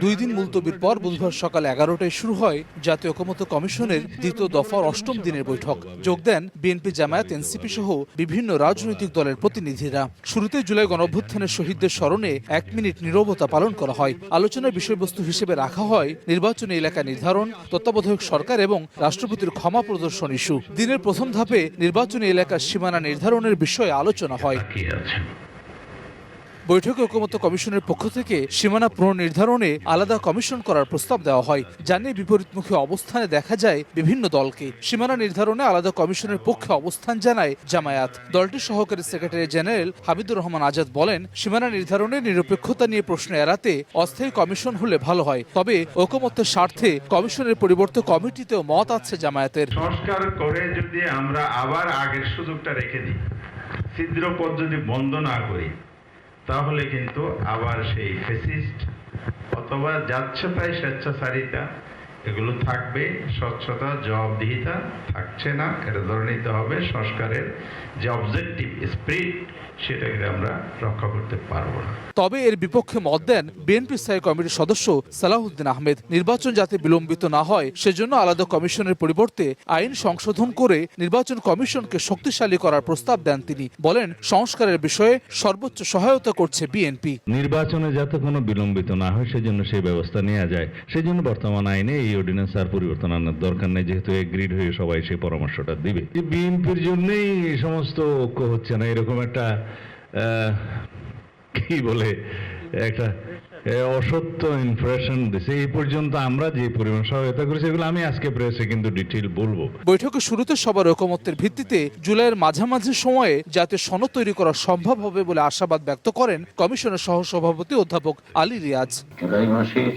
দুই দিন মুলতবির পর বুধবার সকাল এগারোটায় শুরু হয় জাতীয় ঐকমত্য কমিশনের দ্বিতীয় দফার অষ্টম দিনের বৈঠক। যোগ দেন বিএনপি জামায়াত এনসিপি সহ বিভিন্ন রাজনৈতিক দলের প্রতিনিধিরা। শুরুতে জুলাই গণঅভ্যুত্থানের শহীদদের স্মরণে এক মিনিট নীরবতা পালন করা হয়। আলোচনার বিষয়বস্তু হিসেবে রাখা হয় নির্বাচনী এলাকা নির্ধারণ তত্ত্বাবধায়ক সরকার এবং রাষ্ট্রপতির ক্ষমা প্রদর্শন ইস্যু। দিনের প্রথম ধাপে নির্বাচনী এলাকার সীমানা নির্ধারণের বিষয়ে আলোচনা হয়। বৈঠকে ঐকমত্য কমিশনের পক্ষ থেকে সীমানা পুনর্নির্ধারণে আলাদা কমিশন করার প্রস্তাব দেওয়া হয় জানিয়ে বিপরীতমুখী অবস্থানে দেখা যায় বিভিন্ন দলকে। সীমানা নির্ধারণে আলাদা কমিশনের পক্ষে অবস্থান জানায় জামায়াত। দলটির সহকারী সেক্রেটারি জেনারেল হাবিদুর রহমান আজাদ বলেন, সীমানা নির্ধারণে নিরপেক্ষতা নিয়ে প্রশ্ন এড়াতে অস্থায়ী কমিশন হলে ভালো হয়। তবে ঐকমত্যের স্বার্থে কমিশনের পরিবর্তে কমিটিতেও মত আছে জামায়াতের। সংস্কার করে যদি আমরা আবার আগের সুযোগটা রেখে দিই, ছিদ্র যদি বন্ধ না করি তাহলে কিন্তু আবার সেই ফেসিস্ট অথবা যাচ্ছে তাই স্বেচ্ছাচারিতা, এগুলো থাকবে, স্বচ্ছতা, জবাবদিহিতা থাকছে না, এটা ধরে নিতে হবে সংস্কারের যে অবজেক্টিভ স্পিরিট সেটাকে আমরা রক্ষা করতে পারব না। তবে এর বিপক্ষে মত দেন বিএনপি স্থায়ী কমিটির সদস্য সালাহুদ্দিন আহমেদ। নির্বাচন যাতে বিলম্বিত না হয় সেজন্য আলাদা কমিশনের পরিবর্তে আইন সংশোধন করে নির্বাচন কমিশনকে শক্তিশালী করার প্রস্তাব দেন তিনি। বলেন সংস্কারের বিষয়ে সর্বোচ্চ সহায়তা করছে বিএনপি। নির্বাচনে যাতে কোনো বিলম্বিত না হয় সেজন্য সেই ব্যবস্থা নেওয়া যায়। সেজন্য বর্তমান আইনে এই অর্ডিন্যান্স আর পরিবর্তন আনার দরকার নেই যেহেতু এগ্রিড হয়ে সবাই সেই পরামর্শটা দিবে। বিএনপির জন্যই এই সমস্ত ঐক্য হচ্ছে না। এরকম একটা কি বলে একটা অসত্য ইনফরমেশন দিছে। এই পর্যন্ত আমরা যে পরিমাণ সহায়তা করেছি এগুলো আমি আজকে প্রেসে কিন্তু ডিটেল বলব। বৈঠকের শুরুতে সবার ঐকমত্যের ভিত্তিতে জুলাইয়ের মাঝামাঝি সময়ে যাতে সনদ তৈরি করা সম্ভব হবে বলে আশাবাদ ব্যক্ত করেন কমিশনের সহসভাপতি অধ্যাপক আলী রিয়াজ। জুলাই মাসের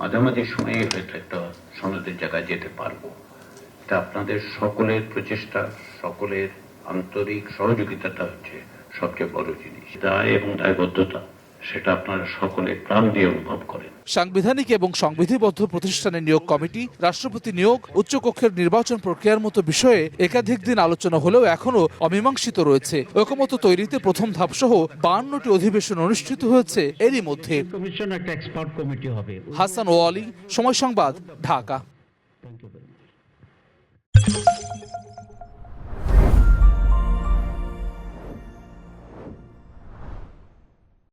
মাঝামাঝি সময়ে হয়তো একটা সনদের জায়গায় যেতে পারব। তা আপনাদের সকলের প্রচেষ্টা সকলের আন্তরিক সহযোগিতাটা হচ্ছে সবচেয়ে বড় জিনিস। দায় এবং দায়বদ্ধতা সেটা আপনারা সকলে প্রাণ দিয়ে অনুভব করেন। সাংবিধানিক এবং সংবিধিবদ্ধ প্রতিষ্ঠানের নিয়োগ কমিটি রাষ্ট্রপতি নিয়োগ উচ্চকক্ষের নির্বাচন প্রক্রিয়ার মতো বিষয়ে একাধিক দিন আলোচনা হলেও এখনও অমীমাংসিত রয়েছে। ঐকমত্য তৈরিতে প্রথম ধাপ সহ বাহান্নটি অধিবেশন অনুষ্ঠিত হয়েছে এরই মধ্যে। কমিশন একটা এক্সপার্ট কমিটি হবে। হাসান ও আলী সময় সংবাদ ঢাকা।